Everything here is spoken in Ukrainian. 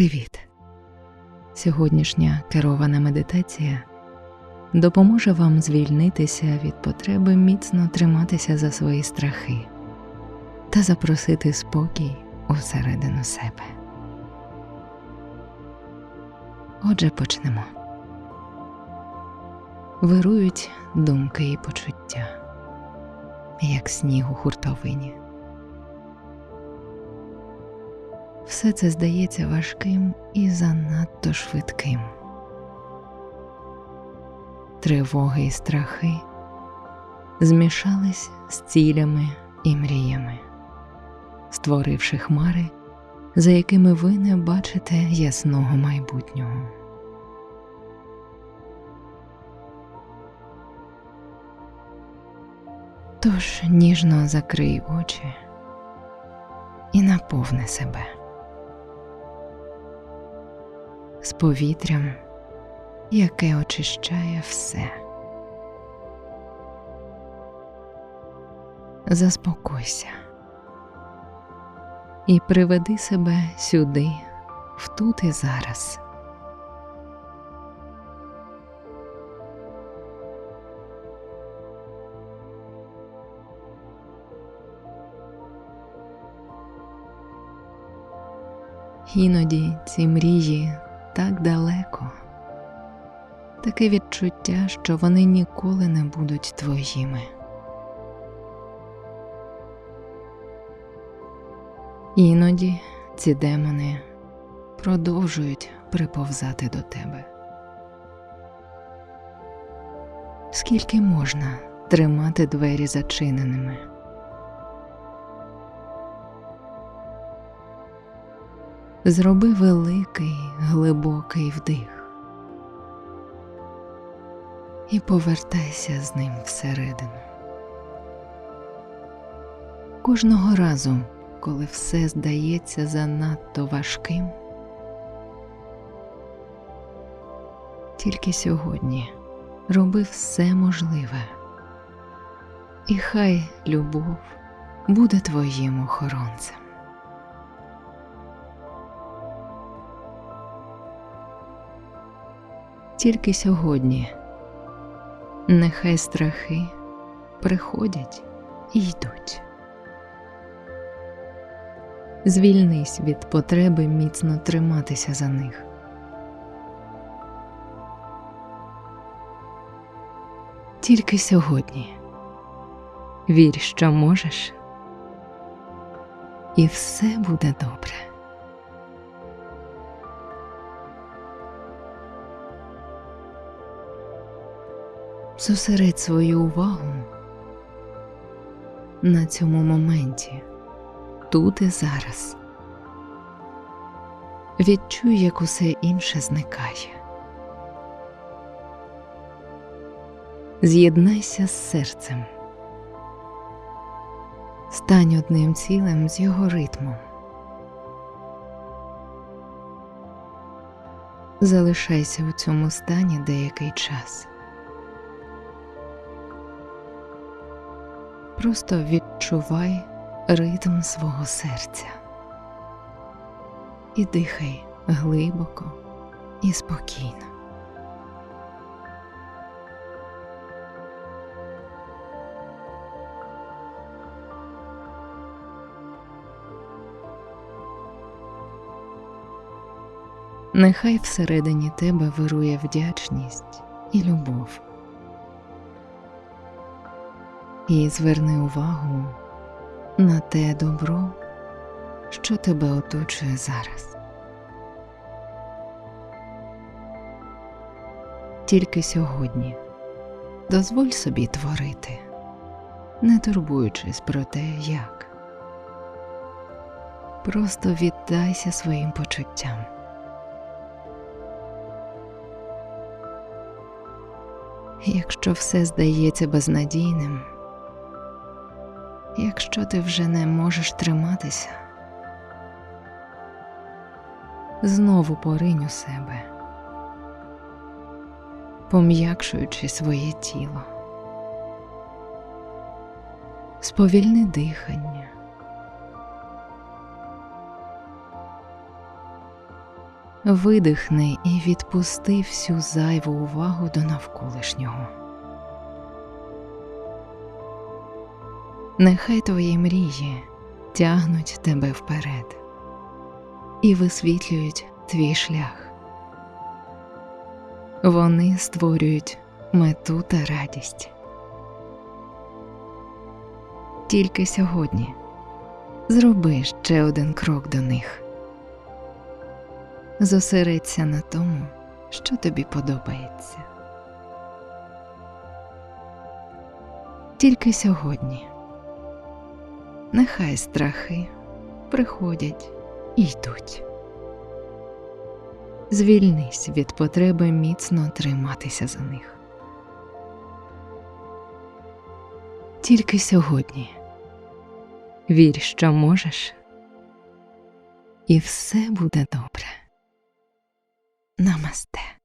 Привіт! Сьогоднішня керована медитація допоможе вам звільнитися від потреби міцно триматися за свої страхи та запросити спокій усередину себе. Отже, почнемо. Вирують думки і почуття, як сніг у хуртовині. Все це здається важким і занадто швидким. Тривоги і страхи змішались з цілями і мріями, створивши хмари, за якими ви не бачите ясного майбутнього. Тож ніжно закрий очі і наповни себе. З повітрям, яке очищає все. Заспокойся і приведи себе сюди, в тут і зараз. Іноді ці мрії так далеко, таке відчуття, що вони ніколи не будуть твоїми. Іноді ці демони продовжують приповзати до тебе. Скільки можна тримати двері зачиненими? Зроби великий глибокий вдих і повертайся з ним всередину. Кожного разу, коли все здається занадто важким, тільки сьогодні роби все можливе, і хай любов буде твоїм охоронцем. Тільки сьогодні. Нехай страхи приходять і йдуть. Звільнись від потреби міцно триматися за них. Тільки сьогодні вір, що можеш, і все буде добре. Зосередь свою увагу на цьому моменті, тут і зараз. Відчуй, як усе інше зникає. З'єднайся з серцем, стань одним цілим з його ритмом. Залишайся у цьому стані деякий час. Просто відчувай ритм свого серця і дихай глибоко і спокійно. Нехай всередині тебе вирує вдячність і любов і зверни увагу на те добро, що тебе оточує зараз. Тільки сьогодні дозволь собі творити, не турбуючись про те, як. Просто віддайся своїм почуттям. Якщо все здається безнадійним, якщо ти вже не можеш триматися, знову поринь у себе, пом'якшуючи своє тіло, сповільни дихання. видихни і відпусти всю зайву увагу до навколишнього. Нехай твої мрії тягнуть тебе вперед і висвітлюють твій шлях. Вони створюють мету та радість. Тільки сьогодні зроби ще один крок до них. Зосередься на тому, що тобі подобається. Тільки сьогодні. Нехай страхи приходять і йдуть. Звільнись від потреби міцно триматися за них. Тільки сьогодні. Вір, що можеш, і все буде добре. Намасте.